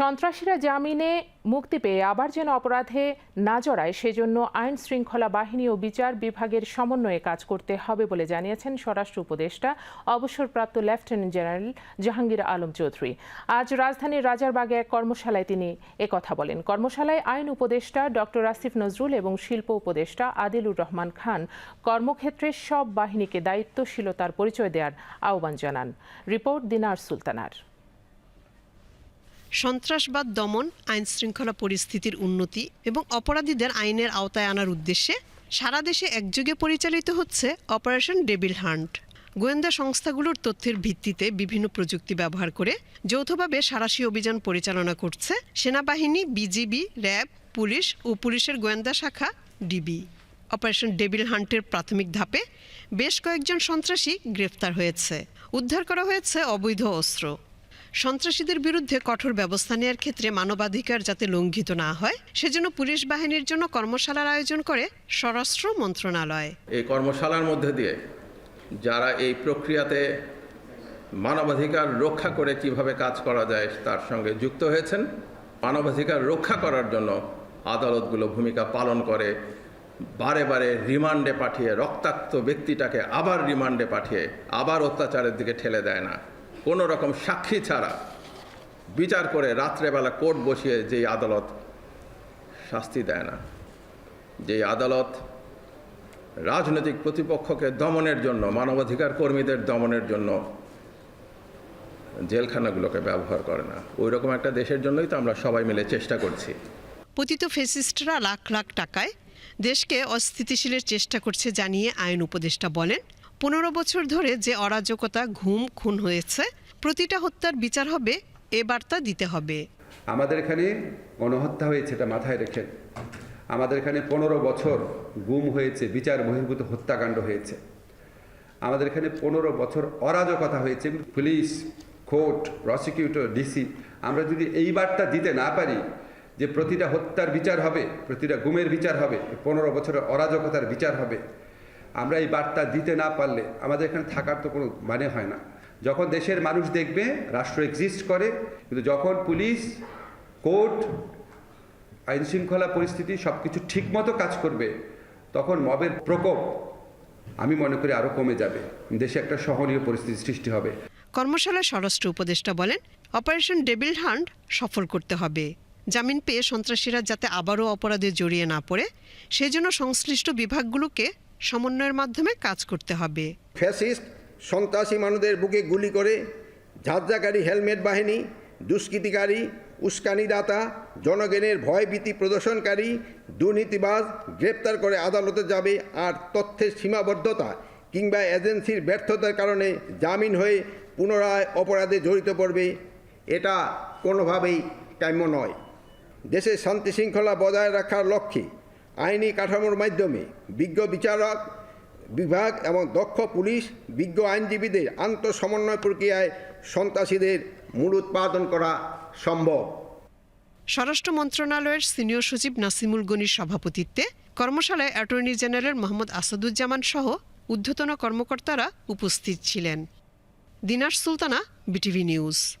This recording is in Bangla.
সন্ত্রাসীরা জামিনে মুক্তি পেয়ে আবার যেন অপরাধে না জড়ায়, সেজন্য আইন শৃঙ্খলা বাহিনী ও বিচার বিভাগের সমন্বয়ে কাজ করতে হবে বলে জানিয়েছেন স্বরাষ্ট্র উপদেষ্টা, অবসরপ্রাপ্ত লেফটেন্যান্ট জেনারেল জাহাঙ্গীর আলম চৌধুরী। আজ রাজধানীর রাজারবাগে এক কর্মশালায় তিনি একথা বলেন। কর্মশালায় আইন উপদেষ্টা ডক্টর আসিফ নজরুল এবং শিল্প উপদেষ্টা আদিলুর রহমান খান কর্মক্ষেত্রে সব বাহিনীকে দায়িত্বশীলতার পরিচয় দেওয়ার আহ্বান জানান। রিপোর্ট দিনার সুলতানার। সন্ত্রাসবাদ দমন আইন শৃঙ্খলা পরিস্থিতির উন্নতি এবং অপরাধীদের আইনের আওতায় আনার উদ্দেশ্যে সারা দেশে একযোগে পরিচালিত হচ্ছে অপারেশন ডেবিল হান্ট। গোয়েন্দা সংস্থাগুলোর তথ্যের ভিত্তিতে বিভিন্ন প্রযুক্তি ব্যবহার করে যৌথভাবে সারাশি অভিযান পরিচালনা করছে সেনাবাহিনী, বিজিবি, র্যাব, পুলিশ ও পুলিশের গোয়েন্দা শাখা, ডিবি। অপারেশন ডেবিল হান্টের প্রাথমিক ধাপে বেশ কয়েকজন সন্ত্রাসী গ্রেফতার হয়েছে। উদ্ধার করা হয়েছে অবৈধ অস্ত্র। সন্ত্রাসীদের বিরুদ্ধে কঠোর ব্যবস্থা নেওয়ার ক্ষেত্রে মানবাধিকার যাতে লঙ্ঘিত না হয়, সেজন্য পুলিশ বাহিনীর জন্য কর্মশালার আয়োজন করে স্বরাষ্ট্র মন্ত্রণালয়। এই কর্মশালার মধ্যে দিয়ে যারা এই প্রক্রিয়াতে মানবাধিকার রক্ষা করে কীভাবে কাজ করা যায় তার সঙ্গে যুক্ত হয়েছেন। মানবাধিকার রক্ষা করার জন্য আদালতগুলো ভূমিকা পালন করে, বারে বারে রিমান্ডে পাঠিয়ে, রক্তাক্ত ব্যক্তিটাকে আবার রিমান্ডে পাঠিয়ে, আবার অত্যাচারের দিকে ঠেলে দেয় না। কোনো রকম সাক্ষী ছাড়া বিচার করে রাত্রেবেলা কোর্ট বসিয়ে যেই আদালত শাস্তি দেয় না। যেই আদালত রাজনৈতিক প্রতিপক্ষকে দমনের জন্য, মানবাধিকার কর্মীদের দমনের জন্য জেলখানাগুলোকে ব্যবহার করে না। ওই রকম একটা দেশের জন্যই তো আমরা সবাই মিলে চেষ্টা করছি। পতিত ফেসিস্টরা লাখ লাখ টাকায় দেশকে অস্থিতিশীলের চেষ্টা করছে জানিয়ে আইন উপদেষ্টা বলেন, পনেরো বছর ধরে যে অরাজকতা ঘুম খুন হয়েছে, প্রতিটা হত্যার বিচার হবে, এ বার্তা দিতে হবে। আমাদের এখানে গণহত্যা হয়েছে, এটা মাথায় রেখেন। আমাদের এখানে পনেরো বছর গুম হয়েছে, বিচার বহির্ভূত হত্যাকাণ্ড হয়েছে। আমাদের এখানে পনেরো বছর অরাজকতা হয়েছে, পুলিশ, কোর্ট, প্রসিকিউটর, ডিসি। আমরা যদি এই বার্তা দিতে না পারি যে প্রতিটা হত্যার বিচার হবে, প্রতিটা গুমের বিচার হবে পনেরো বছরের অরাজকতার বিচার হবে। আমরা এই বার্তা দিতে না পারলে আমাদের এখানে থাকার তো কোনো মানে হয় না। যখন দেশের মানুষ দেখবে, রাষ্ট্র এক্সিস্ট করে, কিন্তু যখন পুলিশ, কোর্ট আইন শৃঙ্খলা পরিস্থিতি সব কিছু ঠিকমতো কাজ করবে, তখন মবের প্রকোপ আমি মনে করি আরও কমে যাবে। দেশে একটা সহনীয় পরিস্থিতি সৃষ্টি হবে। কর্মশালায় স্বরাষ্ট্র উপদেষ্টা বলেন, অপারেশন ডেবিল হান্ট সফল করতে হবে। জামিন পেয়ে সন্ত্রাসীরা যাতে আবারও অপরাধে জড়িয়ে না পড়ে, সেজন্য সংশ্লিষ্ট বিভাগগুলোকে সমন্বয়ের মাধ্যমে কাজ করতে হবে। ফ্যাসিস্ট, সন্ত্রাসী মানুষদের বুকে গুলি করে ঝাঁঝাকারী হেলমেট বাহিনী, দুষ্কৃতিকারী, উস্কানিদাতা, জনগণের ভয়ভীতি প্রদর্শনকারী, দুর্নীতিবাজ গ্রেপ্তার করে আদালতে যাবে আর তথ্যের সীমাবদ্ধতা কিংবা এজেন্সির ব্যর্থতার কারণে জামিন হয়ে পুনরায় অপরাধে জড়িত পড়বে, এটা কোনোভাবেই কাম্য নয়। দেশের শান্তি শৃঙ্খলা বজায় রাখার লক্ষ্যে আইনি কাঠামোর মাধ্যমে বিজ্ঞ বিচারক বিভাগ এবং দক্ষ পুলিশ, বিজ্ঞ আইনজীবীদের আন্তঃসমন্বয় প্রক্রিয়ায় সন্ত্রাসীদের মূল উৎপাদন করা সম্ভব। স্বরাষ্ট্র মন্ত্রণালয়ের সিনিয়র সচিব নাসিমুল গনির সভাপতিত্বে কর্মশালায় অ্যাটর্নি জেনারেল মোহাম্মদ আসাদুজ্জামান সহ ঊর্ধ্বতন কর্মকর্তারা উপস্থিত ছিলেন। Dinar Sultana, BTV news.